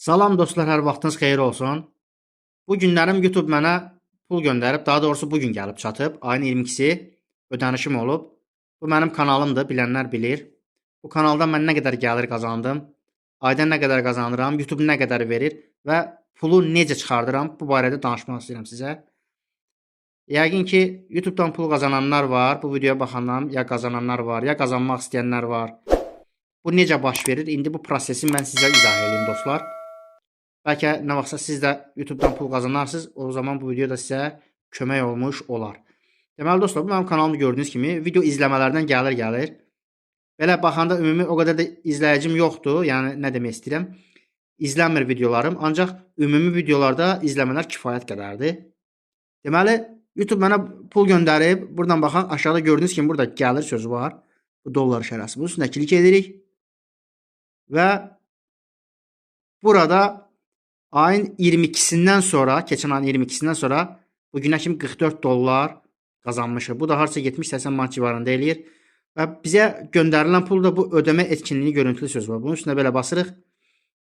Salam dostlar, hər vaxtınız xeyir olsun. Bu günlərim YouTube mənə pul göndərib, daha doğrusu bu gün gəlib çatıb. Ayın 22-si ödənişim olub. Bu mənim kanalımdır, bilənlər bilir. Bu kanaldan mən nə qədər gəlir qazandım, ayda nə qədər qazanıram, YouTube nə qədər verir və pulu necə çıxardıram, bu barədə danışmaq istəyirəm sizə. Yəqin ki, YouTube-dan pul qazananlar var, bu videoya baxanlar ya qazananlar var, ya qazanmaq istəyənlər var. Bu necə baş verir? İndi bu prosesi mən sizə izah edeyim dostlar. Bəlkə nə vaxtsa siz də YouTube-dan pul qazanarsınız, o zaman bu video da sizə kömək olmuş olar. Deməli dostlar, bu mənim kanalımda gördüyünüz kimi video izləmələrdən gəlir gəlir. Belə baxanda ümumi o qədər də izləyicim yoxdur. Yəni nə demək istəyirəm? İzlənmir videolarım, ancaq ümumi videolarda izləmələr kifayət qədərdir. Deməli, YouTube mənə pul göndərib. Buradan baxan aşağıda gördüyünüz kimi burada gəlir sözü var. Bu dollar şərəsi. Bunun üstünə klik edirik. Və burada ayın 22-sindən sonra, keçən ayın 22-sindən sonra bu günə kimi 44 dollar qazanmışıq. Bu da harca 70-80 manat civarında eləyir. Və bizə göndərilən pul da bu ödəmə etkinliyi görüntülü söz var. Bunun üstünə belə basırıq.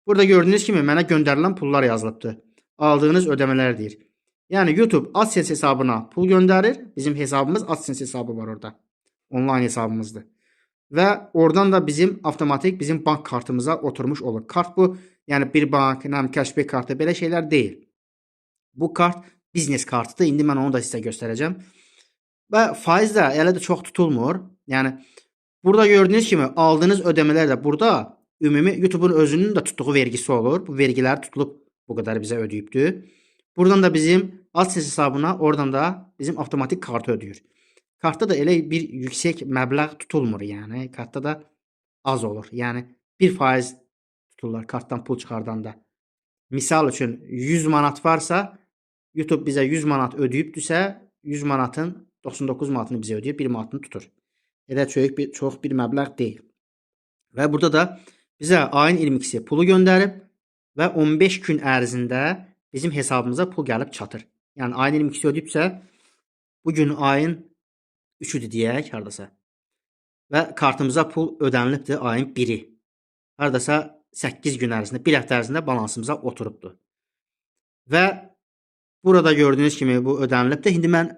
Burada gördüyünüz kimi mənə göndərilən pullar yazılıbdı. Aldığınız ödəmələr deyir. Yəni YouTube AdSense hesabına pul göndərir. Bizim hesabımız AdSense hesabı var orada. Onlayn hesabımızdır. Və oradan da bizim avtomatik bizim bank kartımıza oturmuş olur. Kart bu, yəni bir bank, nəm cashback kartı belə şeylər deyil. Bu kart biznes kartıdır. İndi mən onu da sizə göstərəcəm. Və faiz də elə də çox tutulmur. Yəni burada gördüyünüz kimi aldığınız ödəmələr də burada ümumi YouTube-un özünün də tutduğu vergisi olur. Bu vergilər tutulub bu qədər bizə ödəyibdi. Buradan da bizim AdSense hesabına, oradan da bizim avtomatik kartı ödəyir. Kartda da elə bir yüksək məbləğ tutulmur, yəni kartda da az olur. Yəni 1% tuturlar kartdan pul çıxardanda. Misal üçün 100 manat varsa, YouTube bizə 100 manat ödəyibdüsə, 100 manatın 99 manatını bizə ödəyir, 1 manatını tutur. Elə çox bir çox bir məbləğ deyil. Və burada da bizə ayın 22-si pulu göndərib və 15 gün ərzində bizim hesabımıza pul gəlib çatır. Yəni ayın 22-si ödəyibsə, bu gün ayın 3-üdür deyək, hardasa. Və kartımıza pul ödənilibdir ayın 1-i. Hardasa 8 gün ərzində, 1 həftə ərzində balansımıza oturubdur. Və burada gördüyünüz kimi bu ödənilibdir. İndi mən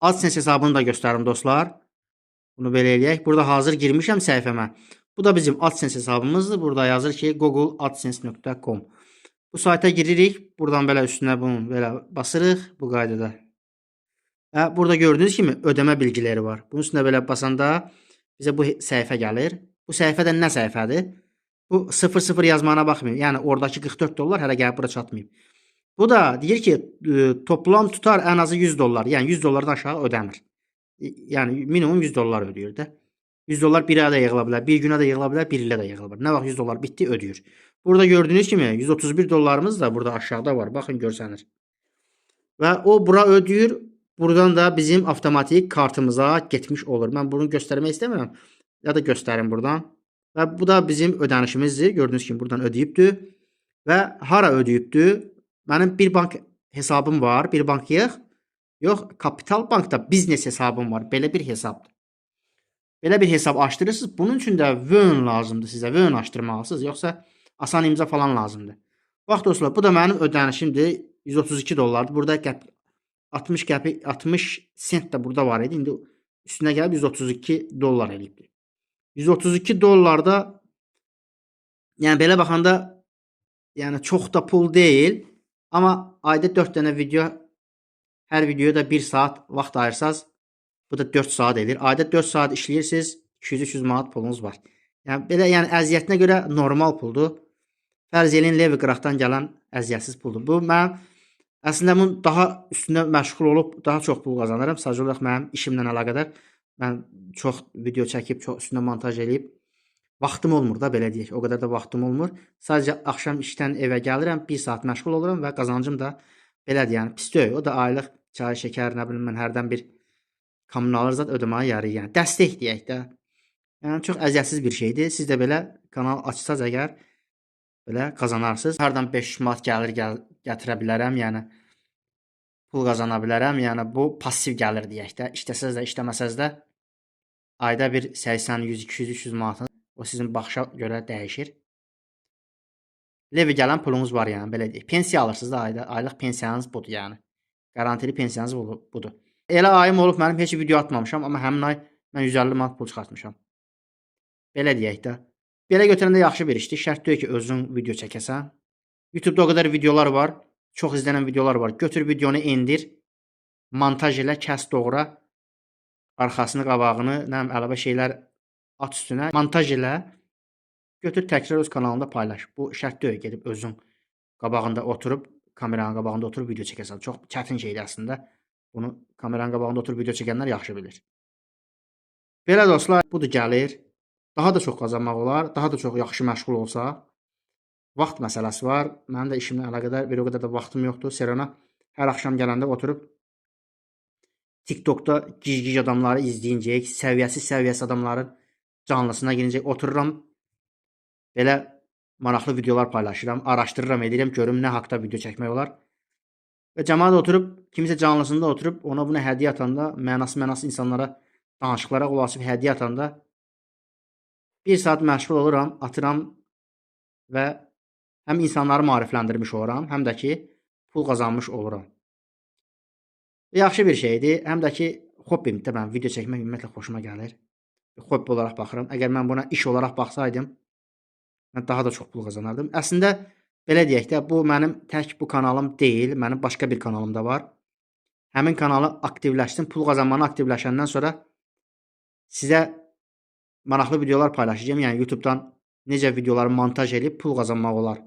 AdSense hesabını da göstərim dostlar. Bunu belə eləyək. Burada hazır girmişəm səhifəmə. Bu da bizim AdSense hesabımızdır. Burada yazır ki googleadsense.com. Bu sayta giririk. Buradan belə üstünə bunu belə basırıq bu qaydada. Və burada gördüyünüz kimi ödəmə bilgiləri var. Bunun üstünə belə basanda bizə bu səhifə gəlir. Bu səhifədə nə səhifədir? Bu 00 yazmağına baxmayın. Yəni oradakı 44 dollar hələ gəlib bura çatmayıb. Bu da deyir ki, e, toplam tutar ən azı 100 dollar. Yəni 100 dollardan aşağı ödəmir. E, Yəni minimum 100 dollar ödəyir də. 100 dollar bir aya da yığıla bilər, bir günə də yığıla bilər, bir ilə də yığıla bilər. Nə vaxt 100 dollar bitdi ödəyir. Burada gördüyünüz kimi 131 dollarımız da burada aşağıda var. Baxın görsənir. Və o bura ödəyir. Buradan da bizim avtomatik kartımıza getmiş olur. Mən bunu göstərmək istəmirəm. Ya da göstərim buradan. Və bu da bizim ödənişimizdir. Gördüyünüz kimi buradan ödəyibdi. Və hara ödəyibdi? Mənim bir bank hesabım var. Bir bank yığ. Yox, Kapital Bankda biznes hesabım var. Belə bir hesabdır. Belə bir hesab açdırırsınız. Bunun üçün də VÖN lazımdır sizə. VÖN açdırmalısınız. Yoxsa asan imza falan lazımdır. Bax dostlar, bu da mənim ödənişimdir. 132 dollardır. Burada qəp 60 qəpik 60 sent də burada var idi. İndi üstünə gəlib 132 dollar eləyibdi. 132 dollarda yəni belə baxanda yəni çox da pul deyil, amma ayda 4 dənə video hər videoya da 1 saat vaxt ayırsanız bu da 4 saat edir. Ayda 4 saat işləyirsiniz, 200-300 manat pulunuz var. Yəni belə yəni əziyyətinə görə normal puldur. Fərz eləyin Levi qıraqdan gələn əziyyətsiz puldur. Bu mənim əslində bunun daha üstündə məşğul olub daha çox pul qazanıram. Sadəcə olaraq mənim işimlə əlaqədar mən çox video çəkib, çox üstünə montaj eləyib vaxtım olmur da belə deyək. O qədər də vaxtım olmur. Sadəcə axşam işdən evə gəlirəm, 1 saat məşğul oluram və qazancım da belədir. Yəni pis deyil. O da aylıq çay, şəkər, nə bilim mən hərdən bir kommunal zat ödəməyə yarayır. Yəni dəstək deyək də. Yəni çox əziyyətsiz bir şeydir. Siz də belə kanal açsaz əgər belə qazanarsınız. Hardan 500 manat gəlir gəl gətirə bilərəm. Yəni pul qazana bilərəm. Yəni bu passiv gəlir deyək də. İşləsəz də, işləməsəz də ayda bir 80, 100, 200, 300 manat o sizin baxışa görə dəyişir. Levə gələn pulunuz var yəni belə deyək. Pensiya alırsınız da ayda. Aylıq pensiyanız budur yəni. Qarantili pensiyanız bu- budur. Elə ayım olub mənim heç video atmamışam, amma həmin ay mən 150 manat pul çıxartmışam. Belə deyək də. Belə götürəndə yaxşı bir işdir. Şərt deyil ki, özün video çəkəsən. YouTube-da o qədər videolar var, çox izlənən videolar var. Götür videonu endir, montaj elə, kəs doğra, arxasını, qabağını, nə bilim əlavə şeylər at üstünə, montaj elə. Götür təkrar öz kanalında paylaş. Bu şərt deyil gedib özün qabağında oturub, kameranın qabağında oturub video çəkəsən. Çox çətin şeydir əslində. Bunu kameranın qabağında oturub video çəkənlər yaxşı bilir. Belə dostlar, budur gəlir. Daha da çox qazanmaq olar, daha da çox yaxşı məşğul olsa. Vaxt məsələsi var. Mənim də işimlə əlaqədar bir o qədər də vaxtım yoxdur. Serana hər axşam gələndə oturub TikTokda gic-gic adamları izləyəcək, səviyyəsiz səviyyəsiz adamların canlısına girecək, otururam. Belə maraqlı videolar paylaşıram, araşdırıram, edirəm, görüm nə haqqda video çəkmək olar. Və cəmaət oturub, kimisə canlısında oturub ona buna hədiyyə atanda, mənası-mənası insanlara danışıqlara qulaq asıb hədiyyə atanda bir saat məşğul oluram, atıram və həm insanları maarifləndirmiş oluram, həm də ki pul qazanmış oluram. Yaxşı bir şeydir. Həm də ki hobbimdir mən video çəkmək ümumiyyətlə xoşuma gəlir. Hobbi olaraq baxıram. Əgər mən buna iş olaraq baxsaydım, mən daha da çox pul qazanardım. Əslində belə deyək də, bu mənim tək bu kanalım deyil, mənim başqa bir kanalım da var. Həmin kanalı aktivləşdim. Pul qazanmanı aktivləşəndən sonra sizə maraqlı videolar paylaşacağam. Yəni YouTube-dan necə videoları montaj edib pul qazanmaq olar.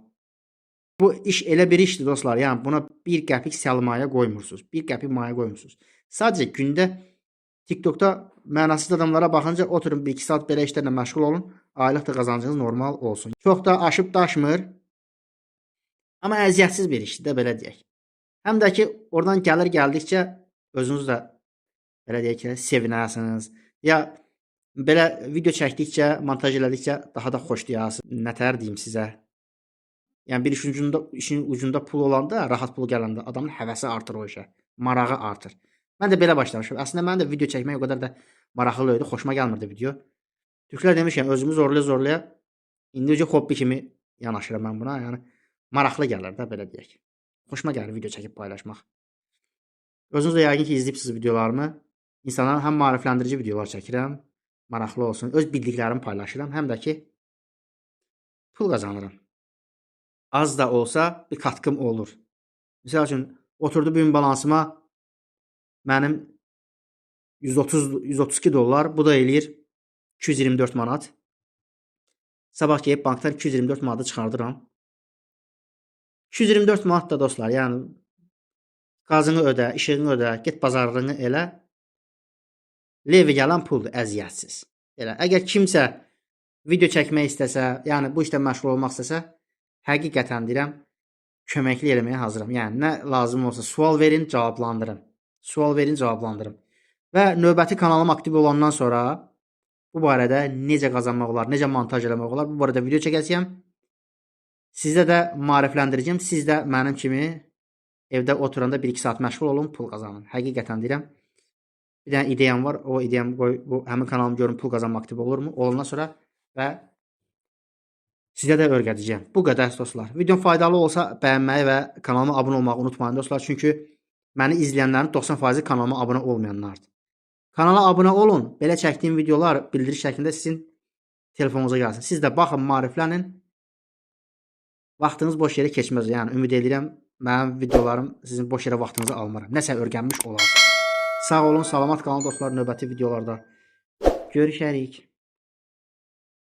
Bu iş elə bir işdir dostlar. Yəni buna 1 qəpik sərmayə qoymursunuz. 1 qəpik maya qoymursunuz. Sadəcə gündə TikTokda mənasız adamlara baxınca oturun 1-2 saat belə işlərlə məşğul olun. Aylıq da qazancınız normal olsun. Çox da aşıb daşmır. Amma əziyyətsiz bir işdir də belə deyək. Həm də ki, oradan gəlir gəldikcə özünüz də belə deyək ki, sevinəsiniz. Ya belə video çəkdikcə, montaj elədikcə daha da xoşlayasınız. Nətər deyim sizə? Yəni bir işin ucunda, işin ucunda pul olanda, rahat pul gələndə adamın həvəsi artır o işə, marağı artır. Mən də belə başlamışam. Əslində mənim də video çəkmək o qədər də maraqlı idi, xoşuma gəlmirdi video. Türklər demişkən özümü zorlaya-zorlaya indi necə hobbi kimi yanaşıram mən buna. Yəni maraqlı gəlir də belə deyək. Xoşuma gəlir video çəkib paylaşmaq. Özünüz də yəqin ki, izləyibsiniz videolarımı. İnsanlara həm maarifləndirici videolar çəkirəm, maraqlı olsun. Öz bildiklərimi paylaşıram, həm də ki pul qazanıram. Az da olsa bir katkım olur. Məsəl üçün oturdu bu gün balansıma mənim 130 132 dollar, bu da eləyir 224 manat. Sabah gəlib bankdan 224 manatı çıxardıram. 224 manat da dostlar, yəni qazını ödə, işığını ödə, get bazarlığını elə. Levə gələn puldur, əziyyətsiz. Elə əgər kimsə video çəkmək istəsə, yəni bu işlə məşğul olmaq istəsə, həqiqətən deyirəm, köməkli eləməyə hazıram. Yəni nə lazım olsa sual verin, cavablandırım. Sual verin, cavablandırım. Və növbəti kanalım aktiv olandan sonra bu barədə necə qazanmaq olar, necə montaj eləmək olar, bu barədə video çəkəcəyəm. Sizə də maarifləndirəcəm. Siz də mənim kimi evdə oturanda 1-2 saat məşğul olun, pul qazanın. Həqiqətən deyirəm. Bir dənə ideyam var. O ideyam qoy bu həmin kanalımı görün pul qazanmaq aktiv olurmu? Olandan sonra və sizə də öyrədəcəyəm. Bu qədər dostlar. Videom faydalı olsa bəyənməyi və kanalıma abunə olmağı unutmayın dostlar. Çünki məni izləyənlərin 90%-i kanalıma abunə olmayanlardır. Kanala abunə olun. Belə çəkdiyim videolar bildiriş şəklində sizin telefonunuza gəlsin. Siz də baxın, maariflənin. Vaxtınız boş yerə keçməz. Yəni ümid edirəm mənim videolarım sizin boş yerə vaxtınızı almıram. Nəsə öyrənmiş olarsınız. Sağ olun, salamat qalın dostlar. Növbəti videolarda görüşərik.